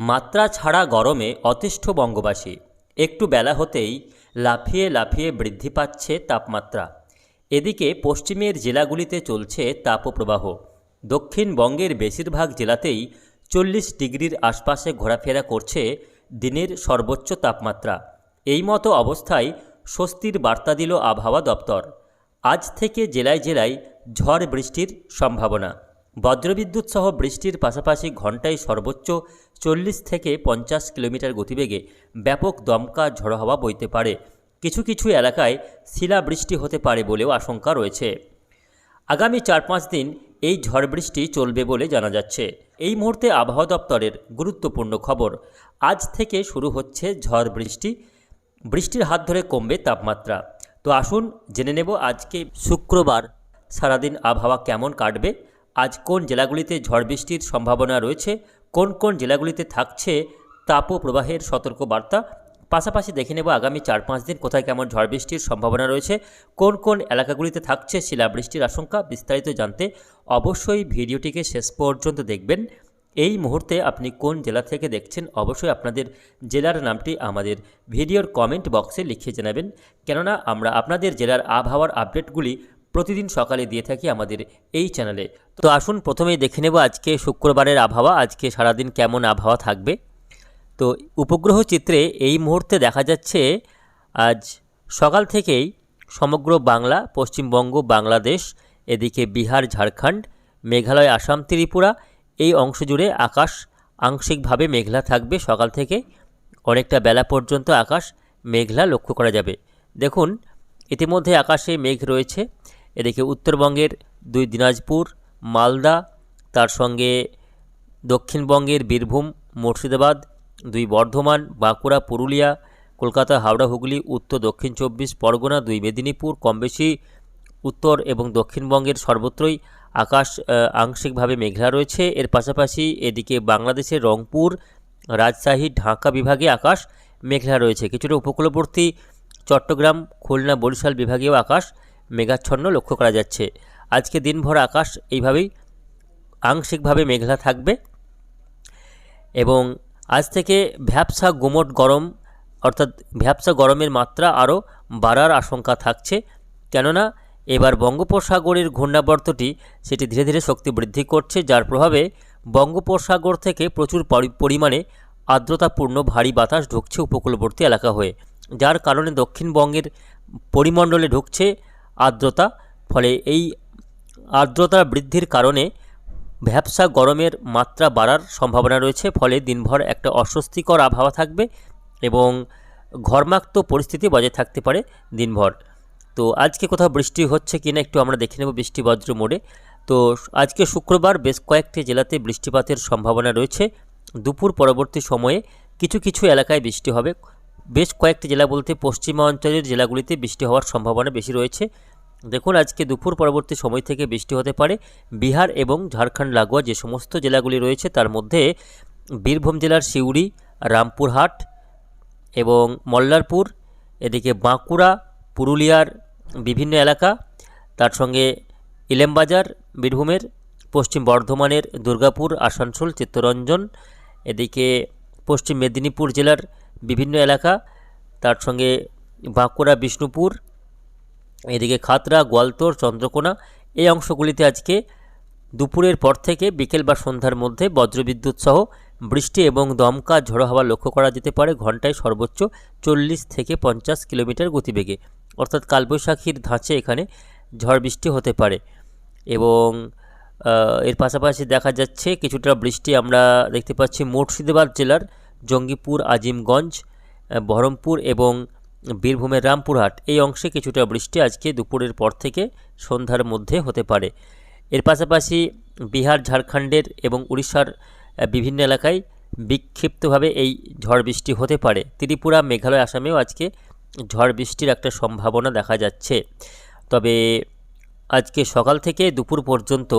মাত্রা ছাড়া গরমে অতিষ্ঠ বঙ্গবাসী। একটু বেলা হতেই লাফিয়ে লাফিয়ে বৃদ্ধি পাচ্ছে তাপমাত্রা। এদিকে পশ্চিমের জেলাগুলিতে চলছে তাপপ্রবাহ। দক্ষিণবঙ্গের বেশিরভাগ জেলাতেই চল্লিশ ডিগ্রির আশপাশে ঘোরাফেরা করছে দিনের সর্বোচ্চ তাপমাত্রা। এই মতো অবস্থায় স্বস্তির বার্তা দিল আবহাওয়া দপ্তর। আজ থেকে জেলায় জেলায় ঝড় বৃষ্টির সম্ভাবনা। বজ্রবিদ্যুৎ সহ বৃষ্টির পাশাপাশি ঘন্টায় সর্বোচ্চ চল্লিশ থেকে পঞ্চাশ কিলোমিটার গতিবেগে ব্যাপক দমকা ঝড়ো হাওয়া বইতে পারে। কিছু কিছু এলাকায় শিলাবৃষ্টি হতে পারে বলেও আশঙ্কা রয়েছে। আগামী চার পাঁচ দিন এই ঝড় বৃষ্টি চলবে বলে জানা যাচ্ছে। এই মুহূর্তে আবহাওয়া দপ্তরের গুরুত্বপূর্ণ খবর, আজ থেকে শুরু হচ্ছে ঝড় বৃষ্টি। বৃষ্টির হাত ধরে কমবে তাপমাত্রা। তো আসুন জেনে নেব আজকে শুক্রবার সারাদিন আবহাওয়া কেমন কাটবে। আজ কোন জেলাগুলিতে ঝড় বৃষ্টির সম্ভাবনা রয়েছে, কোন কোন জেলাগুলিতে থাকছে তাপপ্রবাহের সতর্কবার্তা, পাশাপাশি দেখে নেব আগামী চার পাঁচ দিন কোথায় কেমন ঝড় বৃষ্টির সম্ভাবনা রয়েছে, কোন কোন এলাকাগুলিতে থাকছে শিলাবৃষ্টির আশঙ্কা বিস্তারিত জানতে অবশ্যই ভিডিওটিকে শেষ পর্যন্ত দেখবেন। এই মুহূর্তে আপনি কোন জেলা থেকে দেখছেন, অবশ্যই আপনাদের জেলার নামটি আমাদের ভিডিওর কমেন্ট বক্সে লিখে জানাবেন। কেননা আমরা আপনাদের জেলার আবহাওয়ার আপডেটগুলি প্রতিদিন সকালে দিয়ে থাকি আমাদের এই চ্যানেলে। তো আসুন, প্রথমেই দেখে নেব আজকে শুক্রবারের আবহাওয়া। আজকে সারাদিন কেমন আবহাওয়া থাকবে? তো উপগ্রহ চিত্রে এই মুহূর্তে দেখা যাচ্ছে, আজ সকাল থেকেই সমগ্র বাংলা, পশ্চিমবঙ্গ, বাংলাদেশ, এদিকে বিহার, ঝাড়খণ্ড, মেঘালয়, আসাম, ত্রিপুরা, এই অংশ জুড়ে আকাশ আংশিকভাবে মেঘলা থাকবে সকাল থেকে। অনেকটা বেলা পর্যন্ত আকাশ মেঘলা লক্ষ্য করা যাবে। দেখুন, ইতিমধ্যে আকাশে মেঘ রয়েছে। এদিকে উত্তরবঙ্গের দুই দিনাজপুর, মালদা, তার সঙ্গে দক্ষিণবঙ্গের বীরভূম, মুর্শিদাবাদ, দুই বর্ধমান, বাঁকুড়া, পুরুলিয়া, কলকাতা, হাওড়া, হুগলি, উত্তর, দক্ষিণ চব্বিশ, পরগনা, দুই মেদিনীপুর, কম বেশি উত্তর এবং দক্ষিণবঙ্গের সর্বত্রই আকাশ আংশিকভাবে মেঘলা রয়েছে। এর পাশাপাশি এদিকে বাংলাদেশের রংপুর, রাজশাহী, ঢাকা বিভাগে আকাশ মেঘলা রয়েছে। কিছুটা উপকূলবর্তী চট্টগ্রাম, খুলনা, বরিশাল বিভাগেও আকাশ মেঘাচ্ছন্ন লক্ষ্য করা যাচ্ছে। আজকে দিনভর আকাশ এইভাবেই আংশিকভাবে মেঘলা থাকবে এবং আজ থেকে ভ্যাবসা গুমট গরম, অর্থাৎ ভ্যাবসা গরমের মাত্রা আরও বাড়ার আশঙ্কা থাকছে। কেননা, এবার বঙ্গোপসাগরের ঘূর্ণাবর্তটি সেটি ধীরে ধীরে শক্তি বৃদ্ধি করছে, যার প্রভাবে বঙ্গোপসাগর থেকে প্রচুর পরি- পরিমাণে আর্দ্রতাপূর্ণ ভারী বাতাস ঢুকছে উপকূলবর্তী এলাকা হয়ে, যার কারণে দক্ষিণবঙ্গের পরিমণ্ডলে ঢুকছে আর্দ্রতা, ফলে এই আর্দ্রতা বৃদ্ধির কারণে ভ্যাবসা গরমের মাত্রা বাড়ার সম্ভাবনা রয়েছে, ফলে দিনভর একটা অস্বস্তিকর আবহাওয়া থাকবে এবং ঘর্মাক্ত পরিস্থিতি বজায় থাকতে পারে দিনভর। তো আজকে কোথাও বৃষ্টি হচ্ছে কিনা একটু আমরা দেখে নেব বৃষ্টি বজ্র মোড়ে। তো আজকে শুক্রবার বেশ কয়েকটি জেলাতে বৃষ্টিপাতের সম্ভাবনা রয়েছে। দুপুর পরবর্তী সময়ে কিছু কিছু এলাকায় বৃষ্টি হবে। বেশ কয়েকটি জেলা বলতে পশ্চিমা অঞ্চলের জেলাগুলিতে বৃষ্টি হওয়ার সম্ভাবনা বেশি রয়েছে। দেখুন, আজকে দুপুর পরবর্তী সময় থেকে বৃষ্টি হতে পারে। বিহার এবং ঝাড়খণ্ড লাগোয়া যে সমস্ত জেলাগুলি রয়েছে, তার মধ্যে বীরভূম জেলার সিউড়ি, রামপুরহাট এবং মল্লারপুর, এদিকে বাঁকুড়া, পুরুলিয়ার বিভিন্ন এলাকা, তার সঙ্গে ইলেমবাজার, বীরভূমের, পশ্চিম বর্ধমানের দুর্গাপুর, আসানসোল, চিত্তরঞ্জন, এদিকে পশ্চিম মেদিনীপুর জেলার বিভিন্ন এলাকা, তার সঙ্গে বাঁকুড়া, বিষ্ণুপুর এদিকে খাতরা গোয়ালতোর, চন্দ্রকোনা এই অংশগুলিতে আজকে দুপুরের পর থেকে বিকেল বা সন্ধ্যার মধ্যে বজ্রবিদ্যুৎ সহ বৃষ্টি এবং দমকা ঝড়ো হাওয়া লক্ষ্য করা যেতে পারে ঘন্টায় সর্বোচ্চ চল্লিশ থেকে পঞ্চাশ কিলোমিটার গতিবেগে। অর্থাৎ কালবৈশাখীর ধাঁচে এখানে ঝড় বৃষ্টি হতে পারে এবং এর পাশাপাশি দেখা যাচ্ছে কিছুটা বৃষ্টি আমরা দেখতে পাচ্ছি মুর্শিদাবাদ জেলার জঙ্গিপুর, আজিমগঞ্জ, বহরমপুর এবং বীরভূমের রামপুরহাট, এই অংশে কিছুটা বৃষ্টি আজকে দুপুরের পর থেকে সন্ধ্যার মধ্যে হতে পারে। এর পাশাপাশি বিহার, ঝাড়খণ্ডের এবং উড়িষ্যার বিভিন্ন এলাকায় বিক্ষিপ্তভাবে এই ঝড় বৃষ্টি হতে পারে। ত্রিপুরা, মেঘালয়, আসামেও আজকে ঝড় বৃষ্টির একটা সম্ভাবনা দেখা যাচ্ছে। তবে আজকে সকাল থেকে দুপুর পর্যন্ত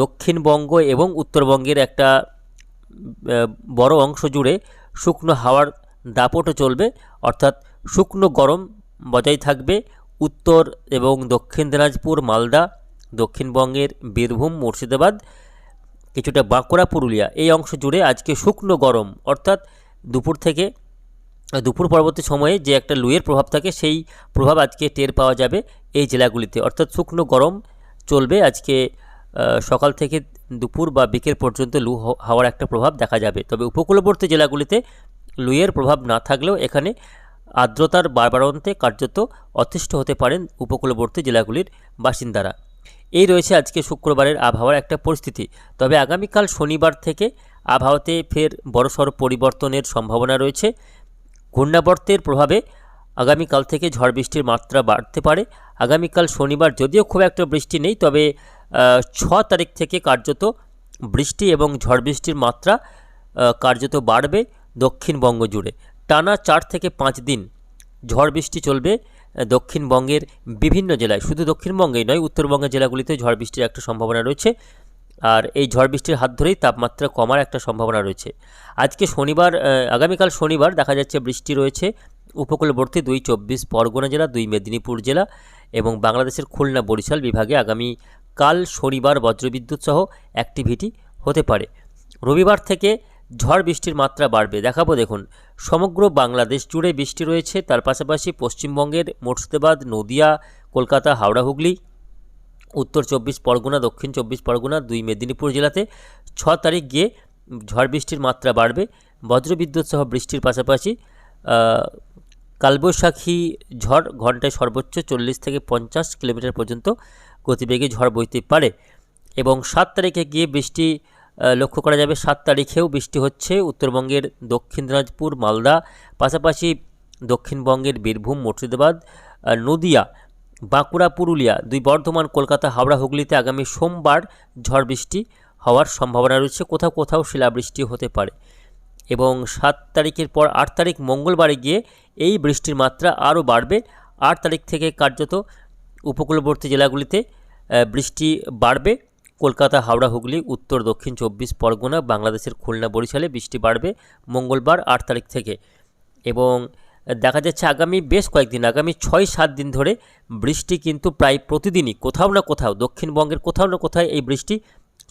দক্ষিণবঙ্গ এবং উত্তরবঙ্গের একটা বড় অংশ জুড়ে শুকনো হাওয়ার দাপটও চলবে, অর্থাৎ শুকনো গরম বজায় থাকবে উত্তর এবং দক্ষিণ দিনাজপুর, মালদা, দক্ষিণবঙ্গের বীরভূম, মুর্শিদাবাদ, কিছুটা বাঁকুড়া, পুরুলিয়া। এই অংশ জুড়ে আজকে শুকনো গরম, অর্থাৎ দুপুর থেকে, দুপুর পরবর্তী সময়ে যে একটা লুয়ের প্রভাব থাকে, সেই প্রভাব আজকে টের পাওয়া যাবে এই জেলাগুলিতে। অর্থাৎ শুকনো গরম চলবে আজকে সকাল থেকে দুপুর বা বিকেল পর্যন্ত লু হাওয়ার একটা প্রভাব দেখা যাবে। তবে উপকূলবর্তী জেলাগুলিতে লুয়ের প্রভাব না থাকলেও এখানে আর্দ্রতার বাড়বাড়ন্তে কার্যত অতিষ্ঠ হতে পারেন উপকূলবর্তী জেলাগুলির বাসিন্দারা। এই রয়েছে আজকে শুক্রবারের আবহাওয়ার একটা পরিস্থিতি। তবে আগামীকাল শনিবার থেকে আবহাওয়াতে ফের বড়সড় পরিবর্তনের সম্ভাবনা রয়েছে। ঘূর্ণাবর্তের প্রভাবে আগামীকাল থেকে ঝড় বৃষ্টির মাত্রা বাড়তে পারে। আগামীকাল শনিবার যদিও খুব একটা বৃষ্টি নেই, তবে ছ তারিখ থেকে কার্যত বৃষ্টি এবং ঝড় বৃষ্টির মাত্রা কার্যত বাড়বে। দক্ষিণবঙ্গ জুড়ে। টানা চার থেকে পাঁচ দিন ঝড় বৃষ্টি চলবে দক্ষিণবঙ্গের বিভিন্ন জেলায়। শুধু দক্ষিণবঙ্গেই নয়, উত্তরবঙ্গের জেলাগুলিতে ঝড় বৃষ্টির একটা সম্ভাবনা রয়েছে। আর এই ঝড় বৃষ্টির হাত ধরেই তাপমাত্রা কমার একটা সম্ভাবনা রয়েছে। আজকে শনিবার আগামীকাল শনিবার দেখা যাচ্ছে বৃষ্টি রয়েছে। উপকূলবর্তী দুই চব্বিশ, পরগনা জেলা, দুই মেদিনীপুর জেলা এবং বাংলাদেশের খুলনা, বরিশাল বিভাগে আগামী কাল শনিবার বজ্রবিদ্যুৎ সহ অ্যাক্টিভিটি হতে পারে। রবিবার থেকে ঝড় বৃষ্টির মাত্রা বাড়বে। দেখাবো দেখুন, সমগ্র বাংলাদেশ জুড়ে বৃষ্টি রয়েছে, তার পাশাপাশি পশ্চিমবঙ্গের মুর্শিদাবাদ, নদিয়া, কলকাতা, হাওড়া, হুগলি, উত্তর চব্বিশ পরগনা, দক্ষিণ চব্বিশ পরগনা, দুই মেদিনীপুর জেলাতে ছ তারিখ গিয়ে ঝড় বৃষ্টির মাত্রা বাড়বে। বজ্রবিদ্যুৎ সহ বৃষ্টির পাশাপাশি কালবৈশাখী ঝড় ঘন্টায় সর্বোচ্চ চল্লিশ থেকে পঞ্চাশ কিলোমিটার পর্যন্ত গতিবেগে ঝড় বইতে পারে এবং সাত তারিখে গিয়ে বৃষ্টি লক্ষ্য করা যাবে সাত তারিখেও বৃষ্টি হচ্ছে উত্তরবঙ্গের দক্ষিণ দিনাজপুর, মালদা, পাশাপাশি দক্ষিণবঙ্গের বীরভূম, মুর্শিদাবাদ নদিয়া, বাঁকুড়া, পুরুলিয়া, দুই বর্ধমান, কলকাতা, হাওড়া, হুগলিতে আগামী সোমবার ঝড় বৃষ্টি হওয়ার সম্ভাবনা রয়েছে। কোথাও কোথাও শিলাবৃষ্টি হতে পারে এবং সাত তারিখের পর আট তারিখ মঙ্গলবারে গিয়ে এই বৃষ্টির মাত্রা আরও বাড়বে। আট তারিখ থেকে কার্যত উপকূলবর্তী জেলাগুলিতে বৃষ্টি বাড়বে। কলকাতা, হাওড়া, হুগলি, উত্তর, দক্ষিণ চব্বিশ পরগনা, বাংলাদেশের খুলনা, বরিশালে বৃষ্টি বাড়বে মঙ্গলবার আট তারিখ থেকে। এবং দেখা যাচ্ছে আগামী বেশ কয়েকদিন, আগামী ছয় সাত দিন ধরে বৃষ্টি কিন্তু প্রায় প্রতিদিনই, কোথাও না কোথাও, দক্ষিণবঙ্গের কোথাও না কোথাও এই বৃষ্টি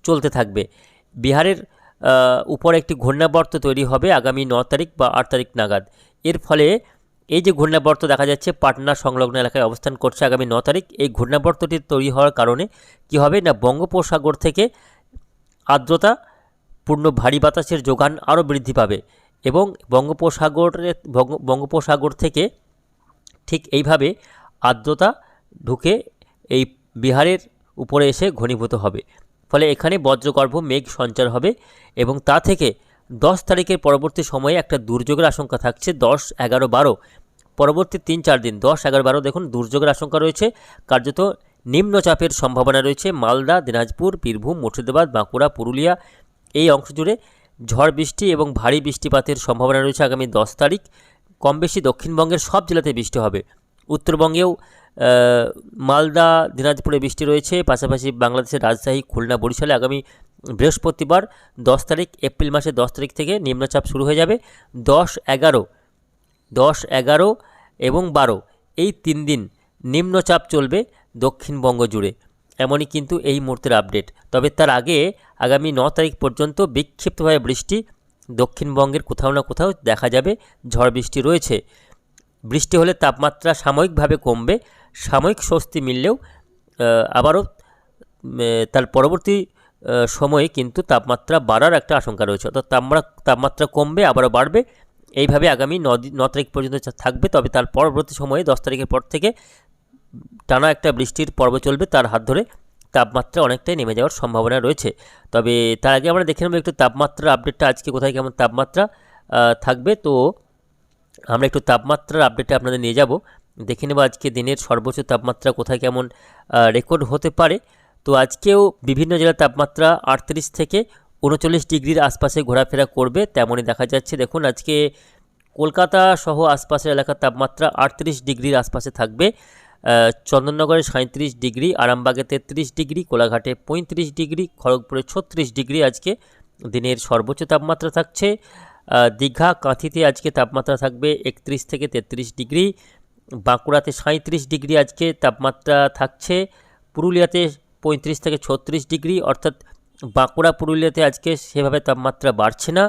চলতে থাকবে। বিহারের উপর একটি ঘূর্ণাবর্ত তৈরি হবে আগামী ন তারিখ বা আট তারিখ নাগাদ। এর ফলে এই যে ঘূর্ণাবর্ত দেখা যাচ্ছে পাটনা সংলগ্ন এলাকায় অবস্থান করছে আগামী ন তারিখ, এই ঘূর্ণাবর্তটি তৈরি হওয়ার কারণে কি হবে না বঙ্গোপসাগর থেকে আর্দ্রতা, পূর্ণ ভারী বাতাসের যোগান আরও বৃদ্ধি পাবে এবং বঙ্গোপসাগরের বঙ্গোপসাগর থেকে ঠিক এইভাবে আর্দ্রতা ঢুকে এই বিহারের উপরে এসে ঘনীভূত হবে। ফলে এখানে বজ্রগর্ভ মেঘ সঞ্চার হবে এবং তা থেকে দশ তারিখের পরবর্তী সময়ে একটা দুর্যোগের আশঙ্কা থাকছে, দশ, এগারো, বারো। পরবর্তী তিন, চার দিন, দশ, এগারো, বারো, দেখুন, দুর্যোগের আশঙ্কা রয়েছে। কার্যত নিম্নচাপের সম্ভাবনা রয়েছে মালদা, দিনাজপুর, বীরভূম, মুর্শিদাবাদ, বাঁকুড়া, পুরুলিয়া। এই অংশ জুড়ে ঝড় বৃষ্টি এবং ভারী বৃষ্টিপাতের সম্ভাবনা রয়েছে আগামী দশ তারিখ। কম বেশি দক্ষিণবঙ্গের সব জেলাতে বৃষ্টি হবে। উত্তরবঙ্গেও মালদা, দিনাজপুরে বৃষ্টি রয়েছে। পাশাপাশি বাংলাদেশের রাজশাহী, খুলনা, বরিশালে আগামী বৃহস্পতিবার দশ তারিখ, এপ্রিল মাসের দশ তারিখ থেকে নিম্নচাপ শুরু হয়ে যাবে। দশ, এগারো দশ, এগারো এবং বারো, এই তিন দিন নিম্নচাপ চলবে দক্ষিণবঙ্গ জুড়ে। এমনই কিন্তু এই মুহূর্তের আপডেট তবে তার আগে আগামী ন তারিখ পর্যন্ত বিক্ষিপ্তভাবে বৃষ্টি দক্ষিণবঙ্গের কোথাও না কোথাও দেখা যাবে, ঝড় বৃষ্টি রয়েছে। বৃষ্টি হলে তাপমাত্রা সাময়িকভাবে কমবে। সাময়িক স্বস্তি মিললেও আবারও তার পরবর্তী সময়ে কিন্তু তাপমাত্রা বাড়ার একটা আশঙ্কা রয়েছে। অর্থাৎ তাপমাত্রা তাপমাত্রা কমবে, আবারও বাড়বে। এইভাবে আগামী ন তারিখ পর্যন্ত থাকবে। তবে তার পরবর্তী সময়ে দশ তারিখের পর থেকে টানা একটা বৃষ্টির পর্ব চলবে। তার হাত ধরে তাপমাত্রা অনেকটাই নেমে যাওয়ার সম্ভাবনা রয়েছে। তবে তার আগে আমরা দেখে নেব একটু তাপমাত্রার আপডেটটা। আজকে কোথায় কেমন তাপমাত্রা থাকবে? তো আমরা একটু তাপমাত্রার আপডেটটা আপনাদের নিয়ে যাব। দেখে নেব আজকে দিনের সর্বোচ্চ তাপমাত্রা কোথায় কেমন রেকর্ড হতে পারে। তো আজকেও বিভিন্ন জেলার তাপমাত্রা আটত্রিশ থেকে উনচল্লিশ ডিগ্রির আশপাশে ঘোরাফেরা করবে, তেমনই দেখা যাচ্ছে। দেখুন, আজকে কলকাতা সহ আশপাশের এলাকার তাপমাত্রা আটত্রিশ ডিগ্রির আশপাশে থাকবে। চন্দননগরে সাঁত্রিশ ডিগ্রি, আরামবাগে তেত্রিশ ডিগ্রি, কোলাঘাটে পঁয়ত্রিশ ডিগ্রি, খড়গপুরে ছত্রিশ ডিগ্রি আজকে দিনের সর্বোচ্চ তাপমাত্রা থাকছে। দীঘা, কাঁথিতে আজকে তাপমাত্রা থাকবে একত্রিশ থেকে তেত্রিশ ডিগ্রি, বাঁকুড়াতে সাঁত্রিশ ডিগ্রি আজকে তাপমাত্রা থাকছে, পুরুলিয়াতে পঁয়ত্রিশ থেকে ছত্রিশ ডিগ্রি, অর্থাৎ বাঁকুড়া পুরুলিয়াতে আজকে সেভাবে তাপমাত্রা বাড়ছে না।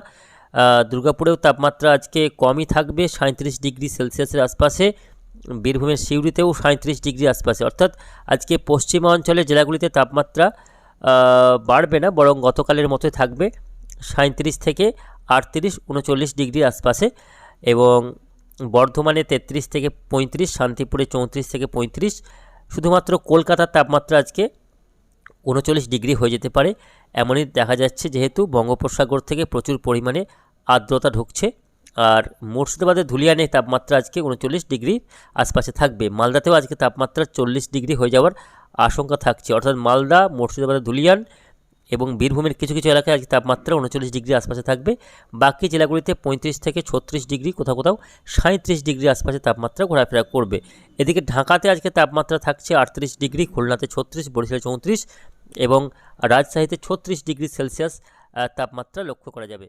দুর্গাপুরেও তাপমাত্রা আজকে কমই থাকবে সাঁত্রিশ ডিগ্রি সেলসিয়াসের আশপাশে। বীরভূমের সিউড়িতেও সাঁত্রিশ ডিগ্রি আশপাশে। অর্থাৎ আজকে পশ্চিমা অঞ্চলের জেলাগুলিতে তাপমাত্রা বাড়বে না, বরং গতকালের মতোই থাকবে। সাঁত্রিশ থেকে আটত্রিশ, উনচল্লিশ ডিগ্রির আশপাশে এবং বর্ধমানে তেত্রিশ থেকে পঁয়ত্রিশ, শান্তিপুরে চৌত্রিশ থেকে পঁয়ত্রিশ। শুধুমাত্র কলকাতার তাপমাত্রা আজকে উনচল্লিশ ডিগ্রি হয়ে যেতে পারে। এমনই দেখা যাচ্ছে যেহেতু বঙ্গোপসাগর থেকে প্রচুর পরিমাণে আর্দ্রতা ঢুকছে। আর মুর্শিদাবাদের ধুলিয়ানে তাপমাত্রা আজকে উনচল্লিশ ডিগ্রি আশপাশে থাকবে। মালদাতেও আজকে তাপমাত্রা চল্লিশ ডিগ্রি হয়ে যাওয়ার আশঙ্কা থাকছে। অর্থাৎ মালদা মুর্শিদাবাদের ধুলিয়ান এবং বীরভূমের কিছু কিছু এলাকায় আজকে তাপমাত্রা উনচল্লিশ ডিগ্রি আশপাশে থাকবে। বাকি জেলাগুলিতে পঁয়ত্রিশ থেকে ছত্রিশ ডিগ্রি, কোথাও কোথাও সাঁত্রিশ ডিগ্রি আশপাশে তাপমাত্রা ঘোরাফেরা করবে। এদিকে ঢাকাতে আজকে তাপমাত্রা থাকছে আটত্রিশ ডিগ্রি, খুলনাতে ছত্রিশ, বরিশালে চৌত্রিশ এবং রাজশাহীতে ছত্রিশ ডিগ্রি সেলসিয়াস তাপমাত্রা লক্ষ্য করা যাবে।